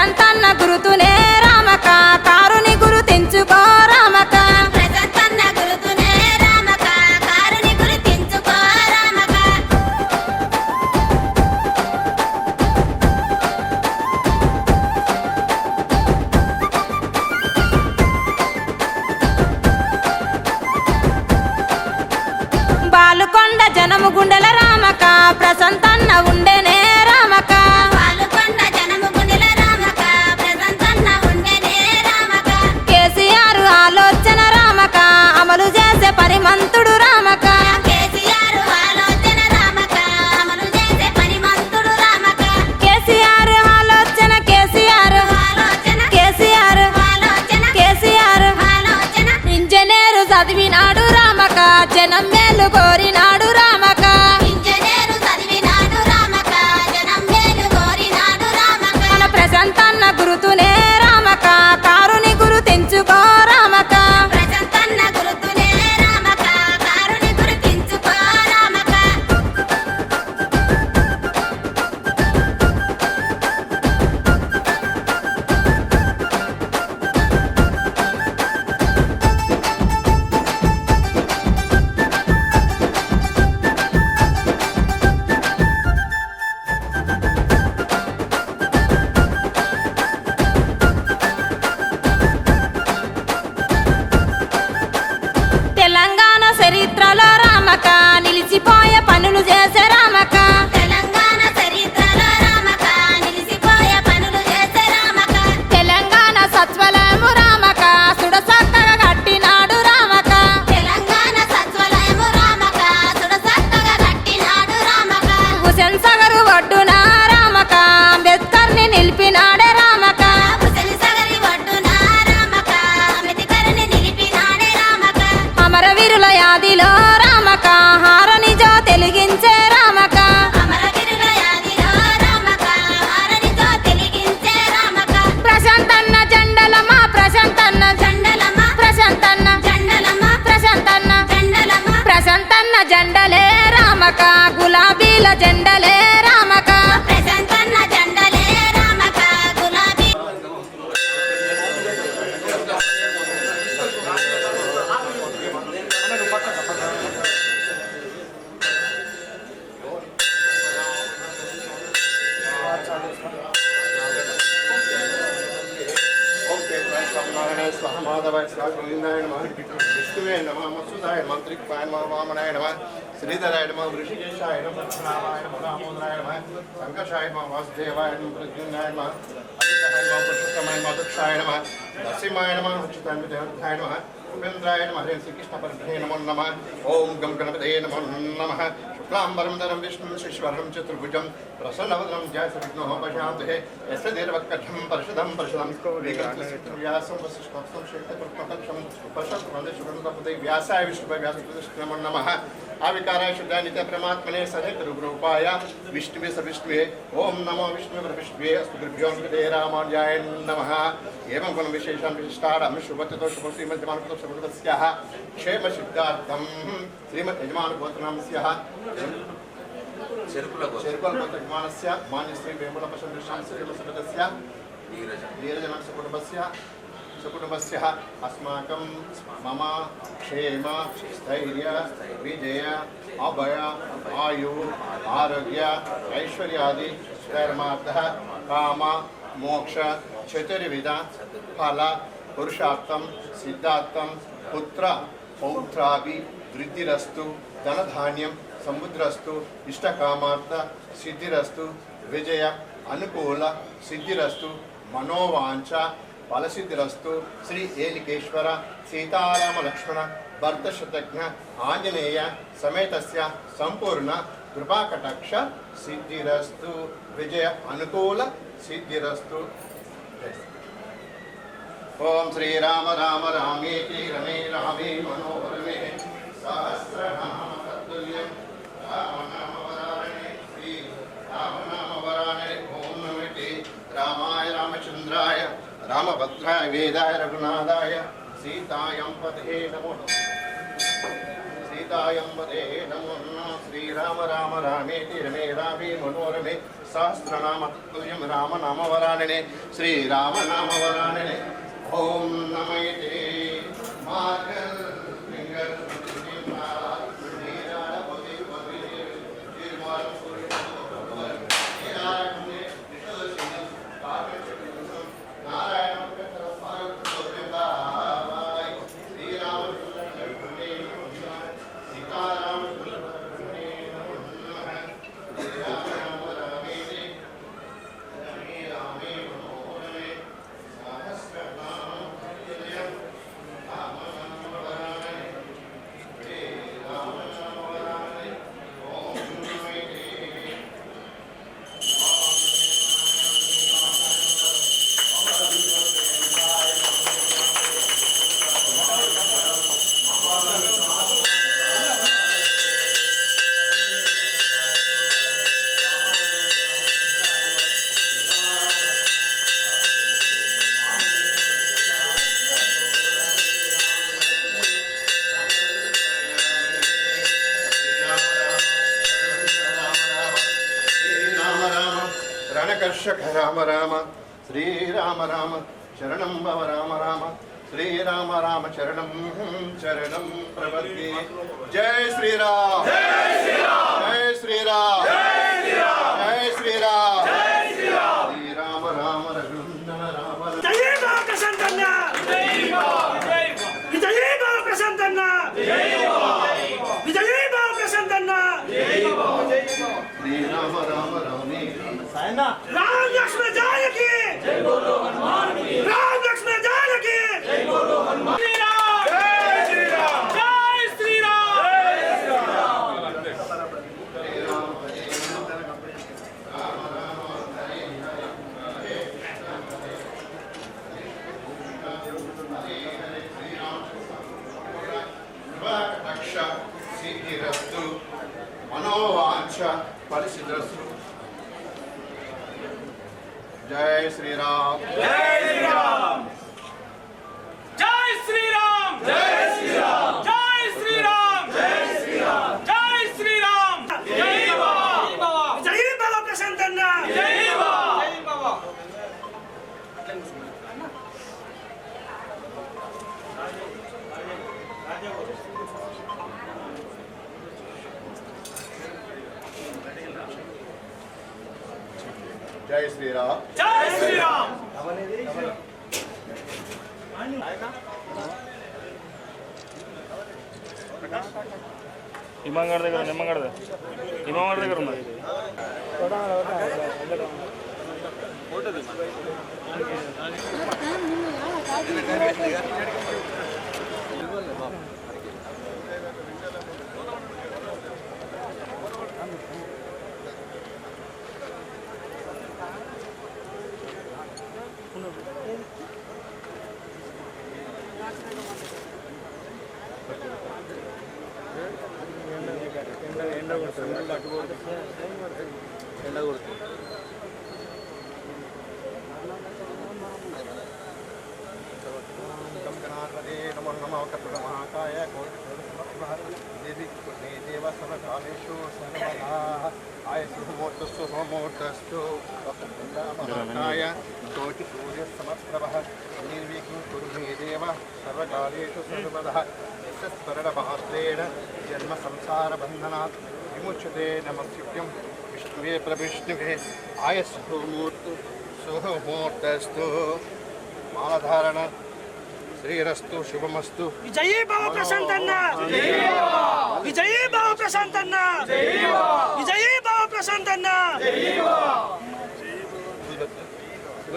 మన ప్రశాంతన్న గురుతునే నారాయణ స్వాహ మాధవాయ స్వాహ గోవిందాయ నమ. విష్ణువే నమ. మత్సుదాయ మంత్రికాయ నమ. వామనాయ నమ. శ్రీధరాయ నమ. ఋషికేశాయ నమ. పద్మనాభాయ నమ. దామోదరాయ నమ. సంకషాయ నమ. వాసుదేవాయ నమ. ప్రద్యుమ్నాయ నమ. అజితాయ నమ. పురుషోత్తమాయ నమ. దక్షాయ నమ. నరసింహాయ నమ. ఉచితాయ దేవతాయ నమ. ఉపేంద్రాయ నమ. హరే శ్రీకృష్ణ పరబ్రహే నమో నమ. ఓం గం గణపతయే నమో నమ. त्वाम्बरं विष्णुं शिश्वरं चतुर्भुजं प्रसन्नवदनं जयसविघ्नोपशान्तये यस्य देवकथं परिषदं परिषदं व्यासं वसिष्ठं शेखप्रपदं पश्यन्तु व्यासाय विष्णुभ्यासं नमः। సహిత రూపాయ విష్ణువే స విష్ణువే ఓం నమో విష్ణువే విష్ణువే అస్తు గురుభ్యో నమస్తే రామానుజాయ నమః ఏవం గుణ విశేషం విశిష్టాడం శుభతో శుభ శ్రీమద్యమానకృత శుభస్యాః క్షేమ సిద్ధార్థం శ్రీమద్ యజమాన గోత్రనామస్యాః చెరుకుల చెరుకల్పతమానస్య మాన్య శ్రీ వేముల పశుశాంతి శ్రీమసుపదస్య నీరజ. నీరజన సకుటుంబస్య సుకుటుంబస్య అస్మాకం మమ క్షేమ స్థైర్య విజయ అభయ ఆయు ఆరోగ్య ఐశ్వర్యాది ధర్మార్థ కామ మోక్ష చతుర్విధ ఫల పురుషార్థం సిద్ధార్థం పుత్ర పౌత్రాభి వృద్ధిరస్తు ధనధాన్యం సముద్రస్తు ఇష్టకామార్థ సిద్ధిరస్తు విజయ అనుకూల సిద్ధిరస్తు మనోవాంఛ ఫలసిద్ధిరస్తు శ్రీ ఏలికేశ్వర సీతారామ లక్ష్మణ భర్త శతజ్ఞ ఆంజనేయ సమేతస్య సంపూర్ణ కృపాకటాక్ష సిద్ధిరస్తు విజయ అనుకూల సిద్ధిరస్తు ఓం శ్రీరామ రామ రామేతి రమే రామే మనోరమే సహస్రనామ తత్తుల్యం రామనామవరాణే శ్రీ రామనామవరాణే ఓం నమతే రామాయ రామచంద్రాయ భద్రాయ వేదాయ రఘునాథాయ సీతాయం పదే నమో సీతాయం పదే నమో శ్రీరామ రామ రామేతి రమే రామే మనోరమే సహస్రనామ తత్తుల్యం రామనామవరాణనే శ్రీరామనామవరాణనే ఓం నమయతే రణకర్షక రామ రామ శ్రీరామ రామ శరణం భవ రామ రామ శ్రీరామ రామ చరణం చరణం ప్రపత్తి జై శ్రీరామ్. జై శ్రీరామ్. జై శ్రీరామ్ శ్రీరామ రామ రఘునందన రామ విజయీ బావ ప్రశాంతన్న విజయీ బావ ప్రశాంతన్న విజయీ బావ ప్రశాంతన్న శ్రీరామ రామ రామే రామ లక్ష్మణ జానకి రామ లక్ష్మణ జానకి శ్రీరామ్ జై శ్రీరామ్ కృపాకటాక్ష సిద్ధిరస్తు మనోవాంఛ పరిసిద్ధరస్తు జై శ్రీరామ్ జై శ్రీరామ్ జై శ్రీరామ్ జై శ్రీరామ్ జై శ్రీరామ్ జై శ్రీరామ్ జై శ్రీరామ్ జై బావ జై బావ ప్రశాంతన్న జై బావ జై బావ జై శ్రీరామ్ జై శ్రీరామ్ ఇమంగడ దగ్గర ఉంది ఇమంగడ ఇమంగడ దగ్గర ఉన్నది Thank you. నమః కపిలమహాకాయ దేవి పుణ్యే దేవ సర్వకాలేషు సర్వదా ఆయసు ముహూర్తస్సు హోమూర్తస్సు మహాకాయ కోటి సూర్య సమప్రభ నిర్విఘ్నం కురు మే దేవ సర్వకాలేషు సర్వదా యశస్మరణ మహాత్రేణ జన్మ సంసార బంధనాత్ విముచ్యతే నమస్యుభ్యం విష్ణువే ప్రవిష్ణువే ఆయస్సు మూర్తు సుహమూర్తస్తు మాలధారణ శ్రీరస్తు శుభమస్తు విజయీ బావ ప్రశాంతన్న విజయీ బావ ప్రశాంతన్న విజయీ బావ ప్రశాంతన్న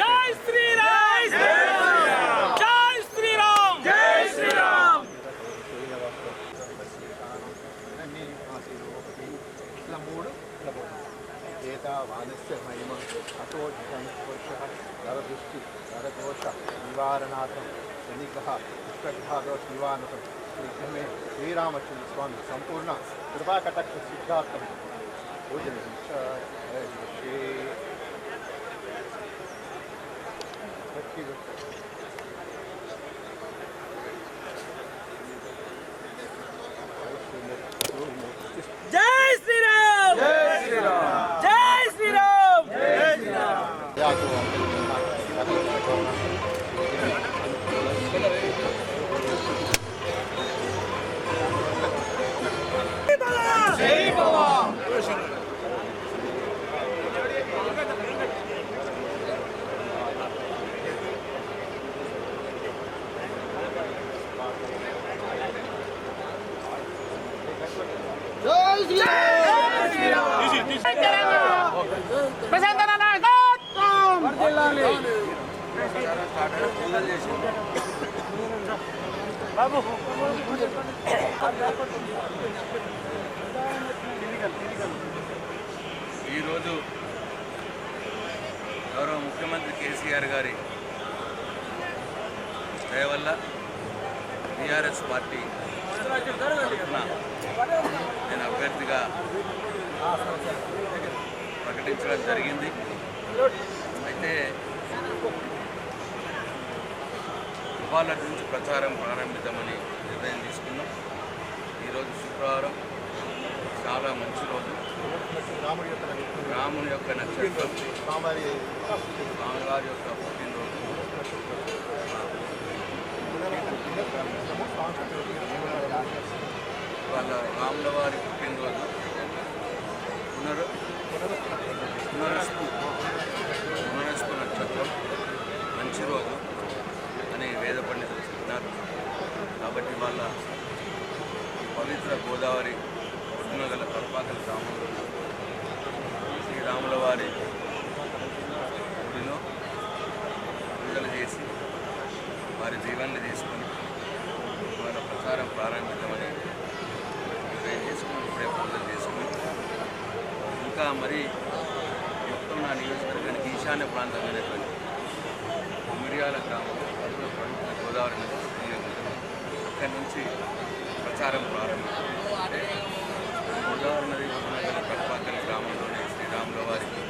జై శ్రీరామ్ జై శ్రీరామ్ జై శ్రీరామ్ ఇట్లా మూడు ఇట్లా మూడు ఏతావానస్య మహిమ అతో పురుష నరదృష్టి నరదోష నివారణార్థం శనిక పుష్కటిభాదోష నివారణం శ్రీమే శ్రీరామచంద్ర స్వామి సంపూర్ణ కృపాకటక్ష సిద్ధార్థం పూజన జై శ్రీరామ్ జై శ్రీరామ్ ఈరోజు గౌరవ ముఖ్యమంత్రి కేసీఆర్ గారి దయ వల్ల టీఆర్ఎస్ పార్టీ నేను అభ్యర్థిగా ప్రకటించడం జరిగింది. అయితే ఇవాళ నుంచి ప్రచారం ప్రారంభిద్దామని నిర్ణయం తీసుకున్నాం. ఈరోజు శుక్రవారం. చాలా మంచి రోజు. రాముడి యొక్క రాముని యొక్క నక్షత్రం. స్వామి స్వామివారి యొక్క పుట్టినరోజు. వాళ్ళ రాముల వారి పుట్టినరోజు. పునరు పునరస్పు పునరస్పు నక్షత్రం. మంచి రోజు. అని వేద పండితులు చెప్తున్నారు. కాబట్టి వాళ్ళ పవిత్ర గోదావరి ఒడ్డున గల కల్పాకల గ్రామంలో శ్రీరాముల వారి గుడిలో పూజలు చేసి వారి జీవాన్ని తీసుకొని వాళ్ళ ప్రచారం ప్రారంభిద్దామని నిర్ణయం చేసుకుని ఇప్పుడే పూజలు చేసుకుని ఇంకా మరి మొత్తం నా నియోజకవర్గానికి ఈశాన్య ప్రాంతం అనేటువంటి మిరియాల గ్రామం గోదావరి నది అక్కడి నుంచి ప్రచారం ప్రారంభించారు గోదావరి నది ఒడ్డున గల కడపాకల గ్రామంలోని శ్రీరాముల వారికి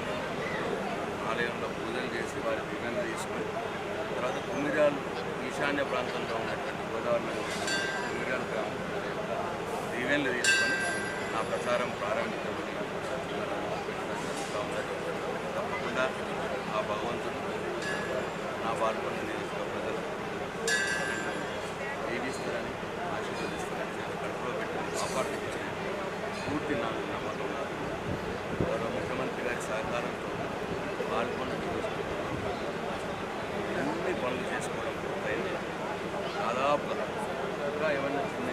ఆలయంలో పూజలు చేసి వారి దివ్యంగా తీసుకొని తర్వాత కుమిరాలు ఈశాన్య ప్రాంతంలో ఉన్నటువంటి గోదావరి నది కుమిరాలు గ్రామం దీవెనలు తీసుకొని నా ప్రచారం ప్రారంభించబడి తప్పకుండా ఆ భగవంతుడు నా పాల్గొన్న పనులు చేసుకోవడం పూర్తయింది దాదాపుగా ఇంకా ఏమన్నా చిన్న